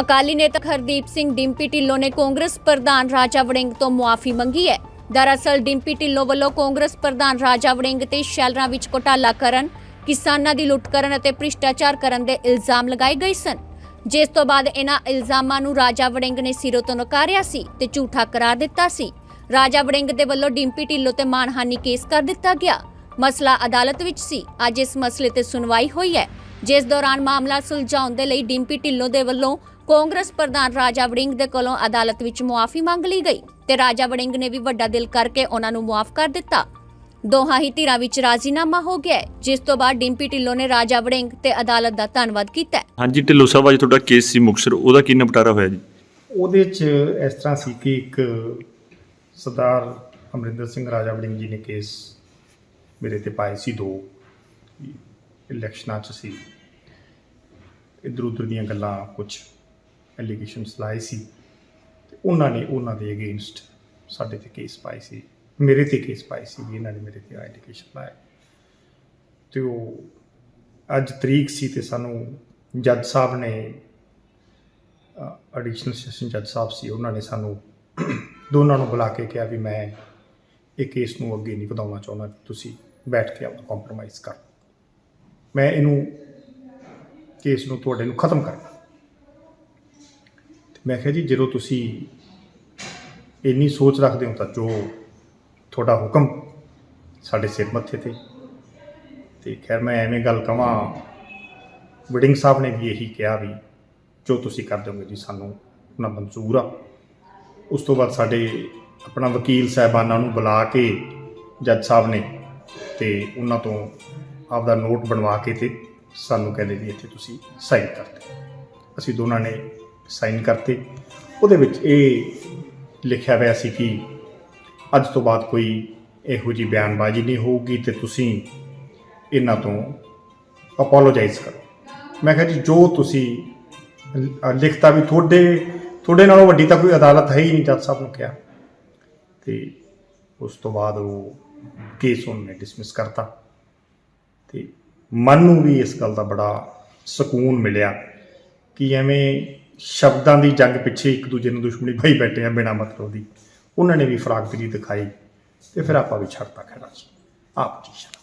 ਅਕਾਲੀ ਨੇਤਾ ਹਰਦੀਪ ਸਿੰਘ ਡਿੰਪੀ ਢਿੱਲੋਂ ਨੇ ਕਾਂਗਰਸ ਪ੍ਰਧਾਨ ਰਾਜਾ ਵੜਿੰਗ ਤੋਂ ਮੁਆਫੀ ਮੰਗੀ ਹੈ। ਦਰਅਸਲ, ਡਿੰਪੀ ਢਿੱਲੋਂ ਵੱਲੋਂ ਕਾਂਗਰਸ ਪ੍ਰਧਾਨ ਰਾਜਾ ਵੜਿੰਗ ਤੇ ਸ਼ੈਲਰਾਂ ਵਿੱਚ ਘੋਟਾਲਾ ਕਰਨ, ਕਿਸਾਨਾਂ ਦੀ ਲੁੱਟ ਕਰਨ ਅਤੇ ਭ੍ਰਿਸ਼ਟਾਚਾਰ ਕਰਨ ਦੇ ਇਲਜ਼ਾਮ ਲਗਾਏ ਗਏ ਸਨ। ਜਿਸ ਤੋਂ ਬਾਅਦ ਇਹਨਾਂ ਇਲਜ਼ਾਮਾਂ ਨੂੰ ਰਾਜਾ ਵੜਿੰਗ ਨੇ ਸਿਰੋਂ ਤੋਂ ਨਕਾਰਿਆ ਸੀ ਤੇ ਝੂਠਾ ਕਰਾਰ ਦਿੱਤਾ ਸੀ। ਰਾਜਾ ਵੜਿੰਗ ਦੇ ਵੱਲੋਂ ਡਿੰਪੀ ਢਿੱਲੋਂ ਤੇ ਮਾਨਹਾਨੀ ਕੇਸ ਕਰ ਦਿੱਤਾ ਗਿਆ। ਮਸਲਾ ਅਦਾਲਤ ਵਿੱਚ ਸੀ। ਅੱਜ ਇਸ ਮਸਲੇ ਤੇ ਸੁਣਵਾਈ ਹੋਈ ਹੈ। ਜਿਸ ਦੌਰਾਨ ਮਾਮਲਾ ਸੁਲਝਾਉਣ ਦੇ ਲਈ ਡਿੰਪੀ ਢਿੱਲੋਂ ਦੇ ਵੱਲੋਂ ਕਾਂਗਰਸ ਪ੍ਰਧਾਨ ਰਾਜਾ ਵੜਿੰਗ ਦੇ ਕੋਲੋਂ ਅਦਾਲਤ ਵਿੱਚ ਮੁਆਫੀ ਮੰਗ ਲਈ ਗਈ ਤੇ ਰਾਜਾ ਵੜਿੰਗ ਨੇ ਵੀ ਵੱਡਾ ਦਿਲ ਕਰਕੇ ਉਹਨਾਂ ਨੂੰ ਮੁਆਫ ਕਰ ਦਿੱਤਾ। ਦੋਹਾਂ ਹੀ ਧਿਰਾਂ ਵਿੱਚ ਰਾਜ਼ੀਨਾਮਾ ਹੋ ਗਿਆ ਜਿਸ ਤੋਂ ਬਾਅਦ ਡਿੰਪੀ ਢਿੱਲੋਂ ਨੇ ਰਾਜਾ ਵੜਿੰਗ ਤੇ ਅਦਾਲਤ ਦਾ ਧੰਨਵਾਦ ਕੀਤਾ। ਹਾਂਜੀ ਢਿੱਲੋਂ ਸਾਹਿਬ ਅੱਜ ਤੁਹਾਡਾ ਕੇਸ ਸੀ ਮੁਕਤਸਰ। ਉਹਦਾ ਕੀ ਨਿਪਟਾਰਾ ਹੋਇਆ ਜੀ? ਉਹਦੇ 'ਚ ਇਸ ਤਰ੍ਹਾਂ ਸੀ ਕਿ ਇੱਕ ਸਰਦਾਰ ਅਮਰਿੰਦਰ ਸਿੰਘ ਰਾਜਾ ਵੜਿੰਗ ਜੀ ਨੇ ਕੇਸ ਮੇਰੇ ਤੇ ਪਾਏ ਸੀ ਦੋ ਇਲੈਕਸ਼ਨਾਂ 'ਚ ਸੀ। ਇੱਧਰ ਉੱਧਰ ਦੀਆਂ ਗੱਲਾਂ ਕੁਝ ਐਲੀਗੇਸ਼ਨਸ ਲਾਏ ਸੀ ਤੇ ਉਹਨਾਂ ਨੇ ਉਹਨਾਂ ਦੇ ਅਗੇਂਸਟ ਸਾਡੇ ਤੇ ਕੇਸ ਪਾਏ ਸੀ, ਮੇਰੇ ਤੇ ਕੇਸ ਪਾਏ ਸੀ ਵੀ ਇਹਨਾਂ ਨੇ ਮੇਰੇ ਤੇ ਐਲੀਗੇਸ਼ਨ ਲਾਏ ਤੇ ਉਹ ਅੱਜ ਤਰੀਕ ਸੀ ਤੇ ਸਾਨੂੰ ਜੱਜ ਸਾਹਿਬ ਨੇ ਐਡੀਸ਼ਨਲ ਸੈਸ਼ਨ ਜੱਜ ਸਾਹਿਬ ਸੀ, ਉਹਨਾਂ ਨੇ ਸਾਨੂੰ ਦੋਨਾਂ ਨੂੰ ਬੁਲਾ ਕੇ ਕਿਹਾ ਵੀ ਮੈਂ ਇਹ ਕੇਸ ਨੂੰ ਅੱਗੇ ਨਹੀਂ ਵਧਾਉਣਾ ਚਾਹੁੰਦਾ ਤੁਸੀਂ ਬੈਠ ਕੇ ਆਪਣਾ ਕੰਪਰੋਮਾਈਜ਼ ਕਰ। ਮੈਂ ਇਹਨੂੰ ਕੇਸ ਨੂੰ ਤੁਹਾਡੇ ਨੂੰ ਖਤਮ ਕਰਨਾ ਮੈਂ ਕਿਹਾ ਜੀ, ਜਦੋਂ ਤੁਸੀਂ ਇੰਨੀ ਸੋਚ ਰੱਖਦੇ ਹੋ ਤਾਂ ਜੋ ਤੁਹਾਡਾ ਹੁਕਮ ਸਾਡੇ ਸਿਰ ਮੱਥੇ ਤੇ। ਤੇ ਖੈਰ, ਮੈਂ ਐਵੇਂ ਗੱਲ ਕਹਾਂ ਵਡਿੰਗ ਸਾਹਿਬ ਨੇ ਵੀ ਇਹੀ ਕਿਹਾ ਵੀ ਜੋ ਤੁਸੀਂ ਕਰ ਦਿਓਗੇ ਜੀ, ਸਾਨੂੰ ਉਹਨਾਂ ਮਨਜ਼ੂਰ ਆ। ਉਸ ਤੋਂ ਬਾਅਦ ਸਾਡੇ ਆਪਣਾ ਵਕੀਲ ਸਾਹਿਬਾਨਾਂ ਨੂੰ ਬੁਲਾ ਕੇ ਜੱਜ ਸਾਹਿਬ ਨੇ ਤੇ ਉਹਨਾਂ ਤੋਂ ਆਪਦਾ ਨੋਟ ਬਣਵਾ ਕੇ ਤੇ ਸਾਨੂੰ ਕਹਿੰਦੇ ਵੀ ਇੱਥੇ ਤੁਸੀਂ ਸਾਈਨ ਕਰ ਦਿਓ ਅਸੀਂ ਦੋਨਾਂ ਨੇ ਸਾਈਨ ਕਰਤੇ। ਉਹਦੇ ਵਿੱਚ ਇਹ ਲਿਖਿਆ ਹੋਇਆ ਸੀ ਕਿ ਅੱਜ ਤੋਂ ਬਾਅਦ ਕੋਈ ਇਹੋ ਜੀ ਬਿਆਨਬਾਜ਼ੀ ਨਹੀਂ ਹੋਊਗੀ ਤੇ ਤੁਸੀਂ ਇਹਨਾਂ ਤੋਂ ਅਪੋਲੋਜਾਈਜ਼ ਕਰੋ। ਮੈਂ ਕਿਹਾ ਜੀ, ਜੋ ਤੁਸੀਂ ਲਿਖਤਾ ਵੀ ਤੁਹਾਡੇ ਤੁਹਾਡੇ ਨਾਲੋਂ ਵੱਡੀ ਤਾਂ ਕੋਈ ਅਦਾਲਤ ਹੈ ਹੀ ਨਹੀਂ, ਜੱਜ ਸਾਹਿਬ ਨੂੰ ਕਿਹਾ। ਤੇ ਉਸ ਤੋਂ ਬਾਅਦ ਉਹ ਕੇਸ ਉਹਨੇ ਡਿਸਮਿਸ ਕਰਤਾ। ਤੇ ਮਨ ਨੂੰ ਵੀ ਇਸ ਗੱਲ ਦਾ ਬੜਾ ਸਕੂਨ ਮਿਲਿਆ ਕਿ ਐਵੇਂ ਸ਼ਬਦਾਂ ਦੀ ਜੰਗ ਪਿੱਛੇ ਇੱਕ ਦੂਜੇ ਨੂੰ ਦੁਸ਼ਮਣੀ ਭਾਈ ਬੈਠੇ ਆ ਬਿਨਾਂ ਮਤਲਬ ਦੀ। ਉਹਨਾਂ ਨੇ ਵੀ ਫਰਾਗਦਰੀ ਦਿਖਾਈ ਤੇ ਫਿਰ ਆਪਾਂ ਵੀ ਛੱਡਤਾ ਖੜਾ ਆਪ ਜੀ ਸ਼ਰਮ